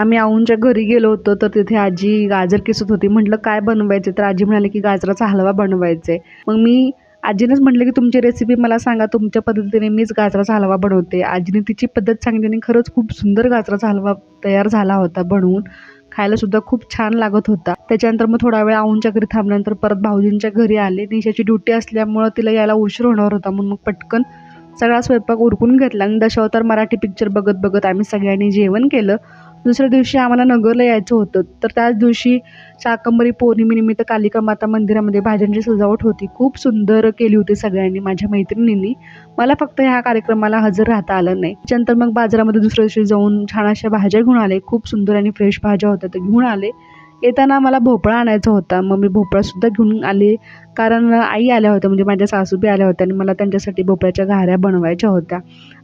आम्ही आऊंच्या घरी गेलो होतो तर तिथे आजी गाजर किसत होती. म्हटलं काय बनवायचं? तर आजी म्हणाली की गाजराचा हलवा बनवायचा. आहे मग मी आजीनेच म्हटलं की तुमची रेसिपी मला सांगा तुमच्या पद्धतीने मीच गाजराचा हलवा बनवते. आजीने तिची पद्धत सांगितली आणि खरंच खूप सुंदर गाजराचा हलवा तयार झाला होता बनवून. खायला सुद्धा खूप छान लागत होता. त्याच्यानंतर मग थोडा वेळ आऊंच्या घरी थांबल्यानंतर परत भाऊजींच्या घरी आले. निशाची ड्युटी असल्यामुळं तिला यायला उशीर होणार होता. म्हणून मग पटकन सगळा स्वयंपाक उरकून घेतला आणि दशावतार मराठी पिक्चर बघत बघत आम्ही सगळ्यांनी जेवण केलं. दुसऱ्या दिवशी आम्हाला नगरला यायचं होतं. तर त्याच दिवशी शाकंबरी पौर्णिमेनिमित्त कालिका माता मंदिरामध्ये भाज्यांची सजावट होती. खूप सुंदर केली होती सगळ्यांनी माझ्या मैत्रिणींनी. मला फक्त ह्या कार्यक्रमाला हजर राहता आलं नाही. त्याच्यानंतर मग बाजारामध्ये दुसऱ्या दिवशी जाऊन छान अशा भाज्या घेऊन आले. खूप सुंदर आणि फ्रेश भाज्या होत्या त्या घेऊन आले. येताना मला भोपळा आणायचा होता. मग मी भोपळासुद्धा घेऊन आले. कारण आई आल्या होत्या म्हणजे माझ्या सासूबी आल्या होत्या आणि मला त्यांच्यासाठी भोपळ्याच्या घाऱ्या बनवायच्या होत्या.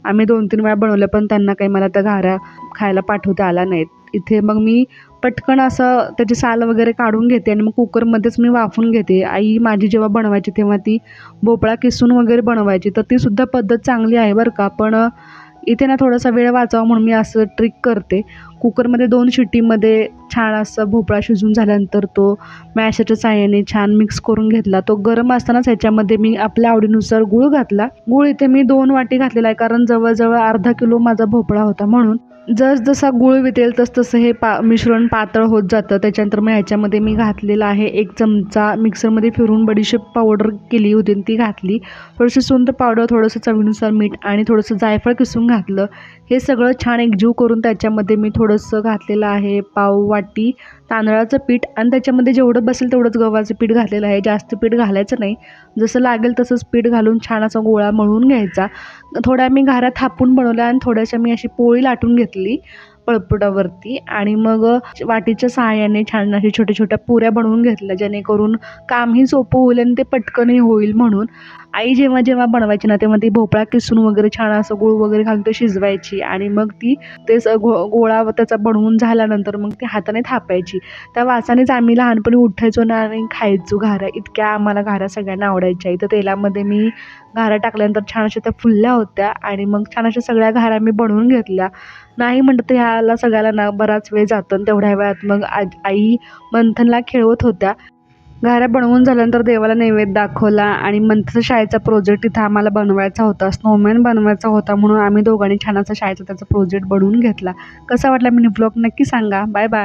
आम्ही दोन तीन वेळा बनवल्या पण त्यांना काही मला त्या घाऱ्या खायला पाठवता आल्या नाहीत. इथे मग मी पटकन असं त्याची साल वगैरे काढून घेते आणि मग कुकरमध्येच मी वाफून घेते. आई माझी जेव्हा बनवायची तेव्हा ती भोपळा किसून वगैरे बनवायची. तर ती सुद्धा पद्धत चांगली आहे बरं का. पण इथे ना थोडासा वेळ वाचावा म्हणून मी असं ट्रिक करते. कुकरमध्ये दोन शिट्टीमध्ये छान असं भोपळा शिजून झाल्यानंतर तो मॅशाच्या साह्याने छान मिक्स करून घेतला. तो गरम असतानाच ह्याच्यामध्ये मी आपल्या आवडीनुसार गूळ घातला. गूळ इथे मी दोन वाटी घातलेला आहे कारण जवळजवळ अर्धा किलो माझा भोपळा होता. म्हणून जसजसा गूळ वितेल तसतसं हे पा मिश्रण पातळ होत जातं. त्याच्यानंतर मग ह्याच्यामध्ये मी घातलेला आहे एक चमचा मिक्सरमध्ये फिरून बडीशेप पावडर केली होती आणि ती घातली. थोडंसं सुंदर पावडर थोडंसं चवीनुसार मीठ आणि थोडंसं जायफळ किसून घातलं. हे सगळं छान एकजीव करून त्याच्यामध्ये मी थोडंसं घातलेलं आहे पाव वाटी तांदळाचं पीठ आणि त्याच्यामध्ये जेवढं बसेल तेवढंच गव्हाचं पीठ घातलेलं आहे. जास्त पीठ घालायचं नाही. जसं लागेल तसंच पीठ घालून छान असा गोळा मळून घ्यायचा. थोड्या मी घाऱ्या थापून बनवल्या आणि थोड्याशा मी अशी पोळी लाटून घेतली. पळपुटावरती आणि मग वाटीच्या सहाय्याने छान अशा छोट्या छोट्या पुऱ्या बनवून घेतल्या जेणेकरून कामही सोपं होईल आणि ते पटकनही होईल म्हणून. आई जेव्हा जेव्हा बनवायची ना तेव्हा ती भोपळा किसून वगैरे छान असं गुळ वगैरे घालून ते शिजवायची आणि मग ती ते स गो गोळा त्याचा बनवून झाल्यानंतर मग ती हाताने थापायची. त्या वासानेच आम्ही लहानपणी उठायचो ना आणि खायचो घाऱ्या इतक्या आम्हाला घाऱ्या सगळ्यांना आवडायच्या. इथं तेलामध्ये मी घाऱ्या टाकल्यानंतर छान अशा त्या फुलल्या होत्या आणि मग छान अशा सगळ्या घाऱ्या मी बनवून घेतल्या. नाही म्हणतं तर ह्याला सगळ्याला ना बराच वेळ जातो आणि तेवढ्या वेळात मग आ आई मंथनला खेळवत होत्या. घाऱ्या बनवून झाल्यानंतर देवाला नैवेद्य दाखवला आणि मंथनचा शाळेचा प्रोजेक्ट तिथं आम्हाला बनवायचा होता. स्नोमॅन बनवायचा होता म्हणून आम्ही दोघांनी छान असा शाळेचा त्याचा प्रोजेक्ट बनवून घेतला. कसा वाटला मिनी ब्लॉग नक्की सांगा. Bye bye